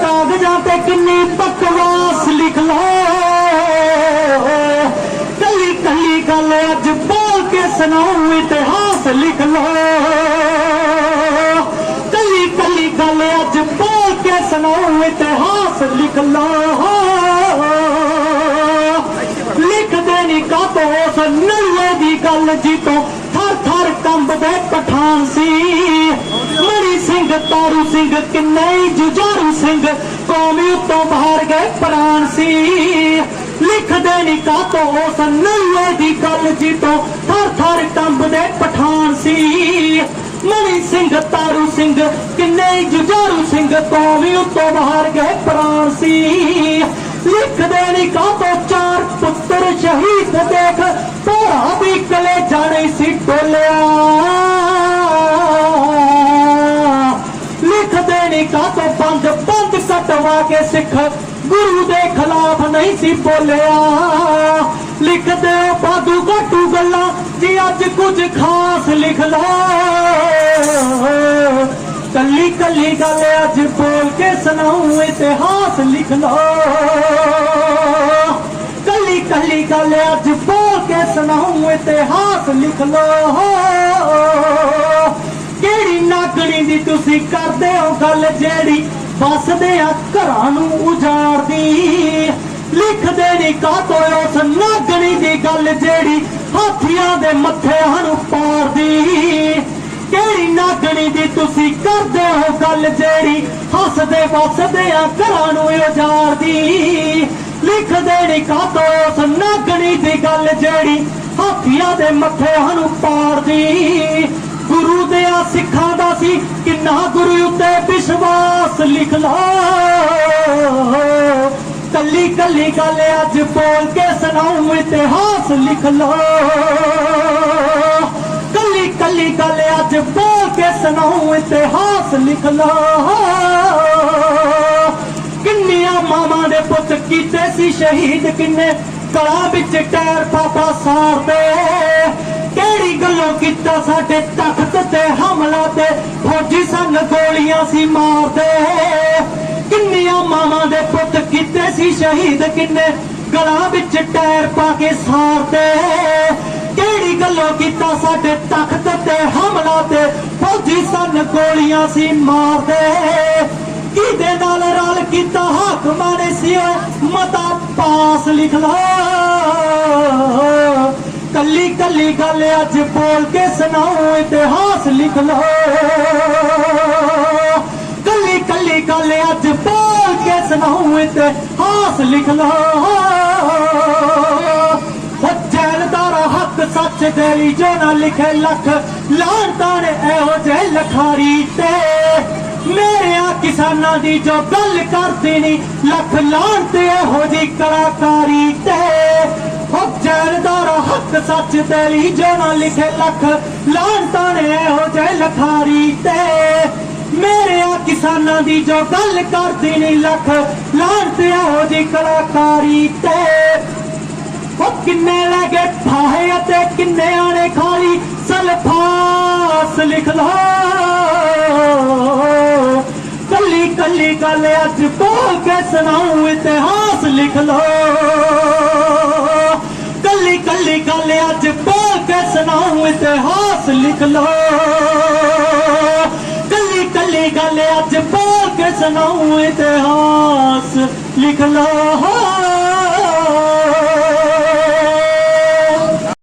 ਕਾਗਜ਼ਾਂ ਤੇ ਕਿੰਨੀ ਬਕਵਾਸ ਲਿਖ ਲੋ ਕੱਲੀ ਕੱਲੀ ਗੱਲ ਅੱਜ ਬੋਲ ਕੇ ਸੁਣਾਉ ਇਤਿਹਾਸ ਲਿਖ ਲੋ ਕੱਲੀ ਕੱਲੀ ਗੱਲ ਅੱਜ ਬੋਲ ਕੇ ਸੁਣਾਉ ਇਤਿਹਾਸ ਲਿਖ ਲੋ ਲਿਖਦੇ ਨਹੀਂ ਕਾਤੋਂ ਉਸ ਨਲਵੇ ਦੀ ਗੱਲ ਜੀ ਤੋਂ ਥਰ ਥਰ ਕੰਬਦੇ ਪਠਾਨ ਸੀ। ਸਿੰਘ, ਤਾਰੂ ਸਿੰਘ, ਕਿੰਨੇ ਜੁਝਾਰੂ ਸਿੰਘ, ਕੌਮੀ ਉੱਤੋਂ ਬਾਹਰ ਗਏ ਪ੍ਰਾਣ ਸੀ। ਲਿਖਦੇ ਨਹੀਂ ਕਾਤੋਂ ਉਸ ਨਲਵੇ ਦੀ ਗੱਲ ਜੀ ਤੋਂ ਥਰ ਥਰ ਕੰਬਦੇ ਪਠਾਨ ਸੀ। ਮਣੀ ਸਿੰਘ, ਤਾਰੂ ਸਿੰਘ, ਕਿੰਨੇ ਜੁਝਾਰੂ ਸਿੰਘ, ਕੌਮੀ ਉੱਤੋਂ ਬਾਹਰ ਗਏ ਪ੍ਰਾਣ ਸੀ। ਲਿਖਦੇ ਨਹੀਂ ਕਾਤੋਂ ਬੰਦ ਕੇ ਸਿੱਖ ਗੁਰੂ ਦੇ ਖਿਲਾਫ ਨਹੀਂ ਸੀ ਬੋਲਿਆ। ਲਿਖਦੇ ਹੋ ਬਾਦੂ ਘਟੂ ਗੱਲਾਂ, ਜੀ ਅੱਜ ਕੁਝ ਖਾਸ ਲਿਖ ਲਓ। ਕੱਲੀ ਕੱਲੀ ਗੱਲ ਅੱਜ ਬੋਲ ਕੇ ਸੁਣਾਉ, ਇਤਿਹਾਸ ਲਿਖ ਲਓ। ਕੱਲੀ ਕੱਲੀ ਗੱਲ ਅੱਜ ਬੋਲ ਕੇ ਸੁਣਾਉ, ਇਤਿਹਾਸ ਲਿਖ ਲਓ। ਕਿਹੜੀ ਨਾਗਣੀ ਦੀ ਤੁਸੀਂ ਕਰਦੇ ਹੋ ਗੱਲ ਜਿਹੜੀ ਵਸਦੇ ਆ ਘਰਾਂ ਨੂੰ ਉਜਾੜਦੀ। ਲਿਖਦੇ ਨਹੀਂ ਕਾਤੋਂ ਉਸ ਨਾਗਣੀ ਦੀ ਗੱਲ ਜਿਹੜੀ ਹਾਥੀਆਂ ਦੇ ਮੱਥਿਆਂ ਨੂੰ ਪਾੜਦੀ। ਕਿਹੜੀ ਨਾਗਣੀ ਦੀ ਤੁਸੀਂ ਕਰਦੇ ਹੋ ਗੱਲ ਜਿਹੜੀ ਹੱਸਦੇ ਵਸਦੇ ਆ ਘਰਾਂ ਨੂੰ ਉਜਾੜਦੀ। ਲਿਖਦੇ ਨਹੀਂ ਕਾਤੋਂ ਉਸ ਨਾਗਣੀ ਦੀ ਗੱਲ ਜਿਹੜੀ ਹਾਥੀਆਂ ਦੇ ਮੱਥੇ ਨੂੰ ਪਾੜਦੀ। ਗੁਰੂ ਦੇ ਆ ਸਿੱਖਾਂ ਦਾ ਸੀ, ਕਿੰਨਾ ਗੁਰੂ ਉੱਤੇ ਵਿਸ਼ਵਾਸ ਲਿਖ ਲਾ। ਕੱਲੀ ਕੱਲੀ ਗੱਲ ਅੱਜ ਬੋਲ ਕੇ ਸੁਣਾਉ ਇਤਿਹਾਸ ਲਿਖ ਲੋ। ਕੱਲੀ ਕੱਲੀ ਗੱਲ ਅੱਜ ਬੋਲ ਕੇ ਸੁਣਾਉ ਇਤਿਹਾਸ ਲਿਖ ਲੋ। ਕਿੰਨੀਆਂ ਮਾਵਾਂ ਦੇ ਪੁੱਤ ਕੀਤੇ ਸੀ, ਸ਼ਹੀਦ ਕਿੰਨੇ, ਕਲਾ ਵਿੱਚ ਟੈਰ ਪਾਪਾ ਸਾਰਦੇ। ਗੱਲੋਂ ਕੀਤਾ ਸਾਡੇ ਤਖਤ ਤੇ ਹਮਲਾ ਤੇ, ਫੌਜੀ ਸਨ ਗੋਲੀਆਂ ਸੀ ਮਾਰਦੇ। ਕਿੰਨੀਆਂ ਮਾਵਾਂ ਦੇ ਪੁੱਤ ਕੀਤੇ ਸੀ ਸ਼ਹੀਦ, ਕਿੰਨੇ ਗਲਾਂ ਵਿੱਚ ਟਾਇਰ ਪਾ ਕੇ ਸਾਰਦੇ। ਕਿਹੜੀ ਗੱਲੋਂ ਕੀਤਾ ਸਾਡੇ ਤਖਤ ਤੇ ਹਮਲਾ ਤੇ, ਫੌਜੀ ਸਨ ਗੋਲੀਆਂ ਸੀ ਮਾਰਦੇ। ਕਿਹਦੇ ਨਾਲ ਰਲ ਕੀਤਾ ਹਾਕਮਾਂ ਨੇ ਸੀ ਓਏ ਮਤਾ ਪਾਸ ਲਿਖ ਲਾ ਕੱਲੀ ਗੱਲ ਅੱਜ ਬੋਲ ਕੇ ਸੁਣਾਉ ਇਤਿਹਾਸ ਲਿਖ ਲੋ ਕੱਲੀ ਕੱਲੀ ਗੱਲ ਅੱਜ ਬੋਲ ਕੇ ਸੁਣਾਉ ਇਤਿਹਾਸ ਲਿਖ ਲੋ ਹੋ ਜੈਲਦਾਰਾ ਹੱਕ ਸੱਚ ਦੇ ਜੋ ਨਾ ਲਿਖੇ ਲੱਖ ਲਾਂਟਾਂ ਨੇ ਇਹੋ ਜੇ ਲਖਾਰੀ ਤੇ। ਮੇਰੇ ਕਿਸਾਨਾਂ ਦੀ ਜੋ ਗੱਲ ਕਰਦੀ ਨਹੀਂ ਲੱਖ ਲਾਣ ਤੇ ਇਹੋ ਜੀ ਕਲਾਕਾਰੀ ਤੇ। ਹੋ ਹੱਕ ਸੱਚ ਦੇ ਲਈ ਜੋ ਨਾ ਲਿਖੇ ਲੱਖ। ਲਾਂਟਾਂ ਨੇ ਇਹੋ ਜੇ ਲਖਾਰੀ ਤੇ। ਮੇਰੇ ਆ ਕਿਸਾਨਾਂ ਦੀ ਜੋ ਗੱਲ ਕਰਦੇ ਨਹੀਂ ਲੱਖ। ਲਾਣ ਤੇ ਇਹੋ ਜੀ ਕਲਾਕਾਰੀ ਤੇ। ਉਹ ਕਿੰਨੇ ਲੈ ਗਏ ਫਾਹੇ ਅਤੇ ਕਿੰਨੇ ਆਣੇ ਖਾਲੀ। ਸਲਫਾਸ ਲਿਖ ਲੋ ਕੱਲੀ ਕੱਲੀ ਗੱਲ ਅੱਜ ਬੋਲ ਕੇ ਸੁਣਾਉ ਇਤਿਹਾਸ ਲਿਖ ਲੋ ਕੱਲੀ ਗੱਲ ਅੱਜ ਬੋਲ ਕੇ ਸੁਣਾਉ ਇਤਿਹਾਸ ਲਿਖ ਲਓ। ਕੱਲੀ ਕੱਲੀ ਗੱਲ ਅੱਜ ਬੋਲ ਕੇ ਸੁਣਾਉ ਇਤਿਹਾਸ ਲਿਖ ਲਓ।